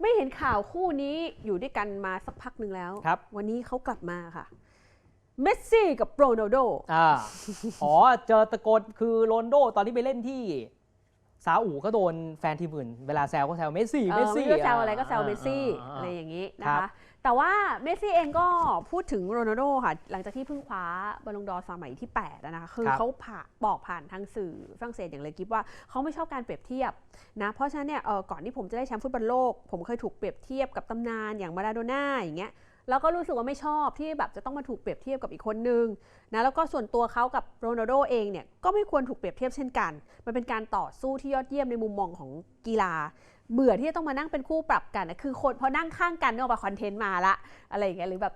ไม่เห็นข่าวคู่นี้อยู่ด้วยกันมาสักพักหนึ่งแล้ว ครับ วันนี้เขากลับมาค่ะ เมสซี่กับโรนัลโด อ่า อ๋อ เจอตะโกนคือโรนลโดตอนที่ไปเล่นที่ซาอุก็โดนแฟนทีมอื่น เวลาแซวก็แซวเมสซี่เอเมอสไม่ซี่รู้จะแซวอะไรก็แซวเมสซี่าอะไรอย่างนี้นะครัคะบ แต่ว่าเมสซี่เองก็พูดถึงโรนัลโดค่ะ หลังจากที่เพิ่งคว้าบอลลงดอร์สมัยที่8แล้วนะคะคือครับเขาผ่าบอกผ่านทางสื่อฝรั่งเศสอย่างเลยกิฟว่าเขาไม่ชอบการเปรียบเทียบนะเพราะฉะนั้นเนี่ยเออก่อนที่ผมจะได้แชมป์ฟุตบอลโลก ผมเคยถูกเปรียบเทียบกับตำนานอย่างมาราโดน่าอย่างเงี้ยแล้วก็รู้สึกว่าไม่ชอบที่แบบจะต้องมาถูกเปรียบเทียบกับอีกคนนึงนะแล้วก็ส่วนตัวเขากับโรนัลโดเองเนี่ยก็ไม่ควรถูกเปรียบเทียบเช่นกัน มันเป็นการต่อสู้ที่ยอดเยี่ยมในมุมมองของกีฬา เบื่อที่จะต้องมานั่งเป็นคู่ปรับกันนะคือคนพอนั่งข้างกันเนี่ยออกมาคอนเทนต์มาละอะไรอย่างเงี้ยหรือแบบ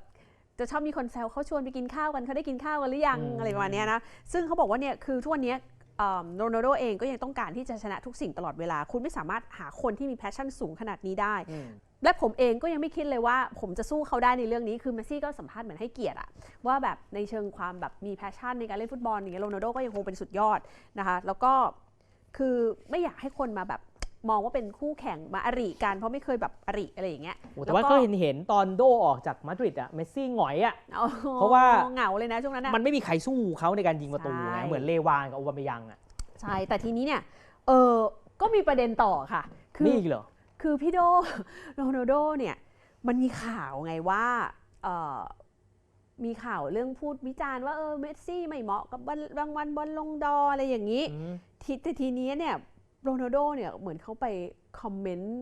จะชอบมีคนแซวเขาชวนไปกินข้าวกันเขาได้กินข้าวกันหรือยังอืมอะไรประมาณเนี้ยนะซึ่งเขาบอกว่าเนี่ยคือทุกวันเนี้ยเอิ่มโรนัลโดเองก็ยังต้องการที่จะชนะทุกสิ่งตลอดเวลา คุณไม่สามารถหาคนที่มีแพชชั่นสูงขนาดนี้ได้อืมและผมเองก็ยังไม่คิดเลยว่า ผมจะสู้เขาได้ในเรื่องนี้คือเมสซี่ก็สัมภาษณ์เหมือนให้เกียรติอะว่าแบบในเชิงความแบบมีแพชชั่นในการเล่นฟุตบอลอย่างเงี้ยโรนัลโดก็ยังคงเป็นสุดยอดนะคะแล้วก็คือไม่อยากให้คนมาแบบ มองว่าเป็นคู่แข่งมาอริกันเพราะไม่เคยแบบอริอะไรอย่างเงี้ยโอ้แต่ว่าก็เห็นเห็นตอนโดออกจากมาดริดอะเมสซี่หงอยอะอ๋อเพราะว่าเหงาเลยนะช่วงนั้นอะมันไม่มีใครสู้เขาในการยิงประตูใช่นะเหมือนเลวานกับโอบาเมยังอะใช่แต่ทีนี้เนี่ยเออก็มีประเด็นต่อค่ะคือนี่อีกเหรอคือพี่โดโรนัลโดเนี่ยมันมีข่าวไงว่าเอ่อมีข่าวเรื่องพูดวิจารณ์ว่าเออเมสซี่ไม่เหมาะกับบอลรางวัลบอลลงดอร์อะไรอย่างนี้อืมทีแต่ทีนี้เนี่ย โรนัลโดเนี่ยเหมือนเขาไปคอมเมนต์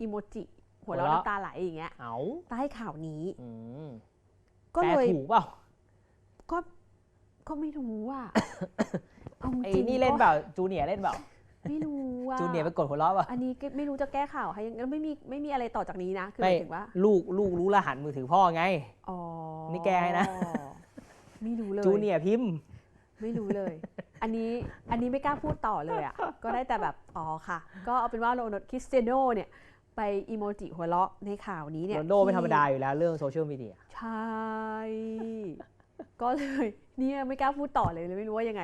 อีโมจิหัวเราะหัวเราะน้ำตาไหลอย่างเงี้ยเอาใต้ข่าวนี้อืมก็แปลเลยถูกเปล่าก็ก็ไม่รู้ว่าเอาจไอ้ริงนี่เล่นก็เปล่า จูเนียร์เล่นเปล่าไม่รู้ว่าจูเนียร์ไปกดหัวเราะเปล่าอันนี้ก็ไม่รู้จะแก้ข่าวให้ยังไม่มีไม่มีอะไรต่อจากนี้นะคือหไม่มายถึงว่า ลูกลูกรู้รหัสมือถือพ่อไงอ๋อนี่แก้ให้นะไม่รู้เลยจูเนียร์พิมพ์ ไม่รู้เลย อันนี้อันนี้ไม่กล้าพูดต่อเลยอะ ก็ได้แต่แบบอ๋อค่ะ ก็เอาเป็นว่าโรนัลคริสเตียโนเนี่ยไปอีโมจิหัวเราะในข่าวนี้เนี่ยโรนลโดไม่ที่ธรรมดาอยู่แล้วเรื่องโซเชียลมีเดีย ใช่ ก็เลยเนี่ยไม่กล้าพูดต่อเลยเลยไม่รู้ว่ายังไง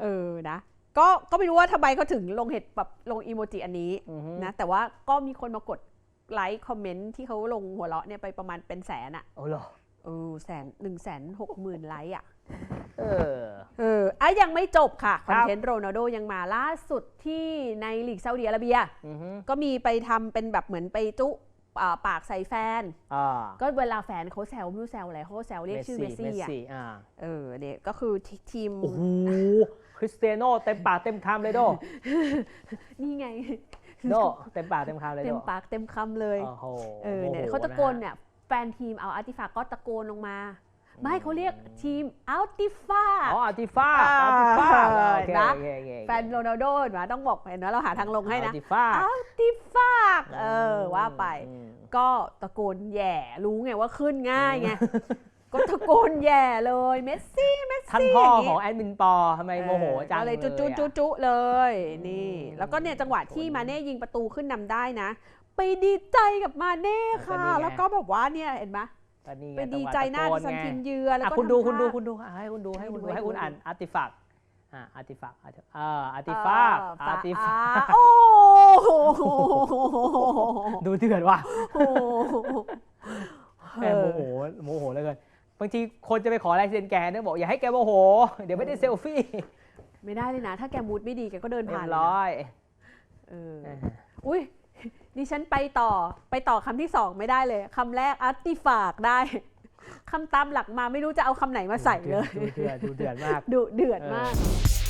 เออนะก็ก็ไม่รู้ว่าทำไมเขาถึงลงเหตุแบบลงอีโมจิอันนี้นะ แต่ว่าก็มีคนมากดไลค์คอมเมนต์ที่เขาลงหัวเราะเนี่ยไปประมาณเป็นแสนอะ โอ้เหรอ เออแสนหนึ่งแสนหกหมื่นไลค์อะ เออ เอออะยังไม่จบค่ะ คครัอบนเทนต์โรนัลโดยังมาล่าสุดที่ในลีกซาอุดิอาระเบีย อือฮึก็มีไปทำเป็นแบบเหมือนไปจุอ่าปากใส่แฟน อ่าก็เวลาแฟนเขาแซวไม่รู้แซวอะไรเขาก็แซวเรียกชื่อเมสซี่อะอ่าเออเนี่ยก็คือทีทีม โอ้โหคริสเตียโนเต็มปากเต็มคำเลยโดนี่ไง โดเต็มปากเต็มคำเลยเต็โดมปากเต็มคำเลย โอ้โหเออเนี่ยโมโหเขาตะโกนฮเนี่ยแฟนทีมเอาอาร์ติฟาก็ตะโกนลงมา ไม่เขาเรียกทีมอัลติฟาอ๋ออาร์ติฟ้าอ่าอาร์ติฟ้าโอเคนะโอเคโอเคแฟนโรนัลโดเห็นไหมต้องบอกเห็นไหมเราหาทางลงให้นะอาร์ติฟ้าอัลติฟาเออว่าไปอืมก็ตะโกนแย่รู้ไงว่าขึ้นง่ายไงก็ตะโกนแย่เลยเมสซี่เมสซี่ท่านพ่ออย่างงี้ของแอดมินปอทำไมโมโหจังก็เลเลยยจุจุอะจุจุเลยนี่อืมแล้วก็เนี่ยจังหวะที่โอ้ยมาเน่ยิงประตูขึ้นนำได้นะ ไปดีใจกับมาเน่ค่ะก็นี่ไงแล้วก็แบบว่าเนี่ยเห็นไหม ก็นี่ไงไปดีจังวะใจหน้าตะโกดิฉันไงทีมเยือนแล้วอะก็คุณดูทำคุณดูท่าคุณดูอะให้คุณดูให้คุณดูให้ให้ดูคุณให้ดูอ่านอาร์ติฟักอ่าอาร์ติฟักอ่าอาร์ติเอ่อฟักฝอาร์ติฟัอ่ากโอ้โหดูเดือดว่ะโอ้โหแหมโมโหโมโหเหลยเกินบางทีคนจะไปขอลายเซ็นแกเนี่ยบอกอย่าให้แกโมโห เดี๋ยวไม่ได้เซลฟี่ ไม่ได้เลยนะ ถ้าแกมูดไม่ดีแกก็เดินเรียผ่านบเลยร้นะอยเอออุ้ย ดิฉันไปต่อไปต่อคำที่สองไม่ได้เลยคำแรกอาร์ติฟากได้คำตามหลักมาไม่รู้จะเอาคำไหนมาใส่เลย ดูเดือดดูเดือดมากดุเดือดมากเออ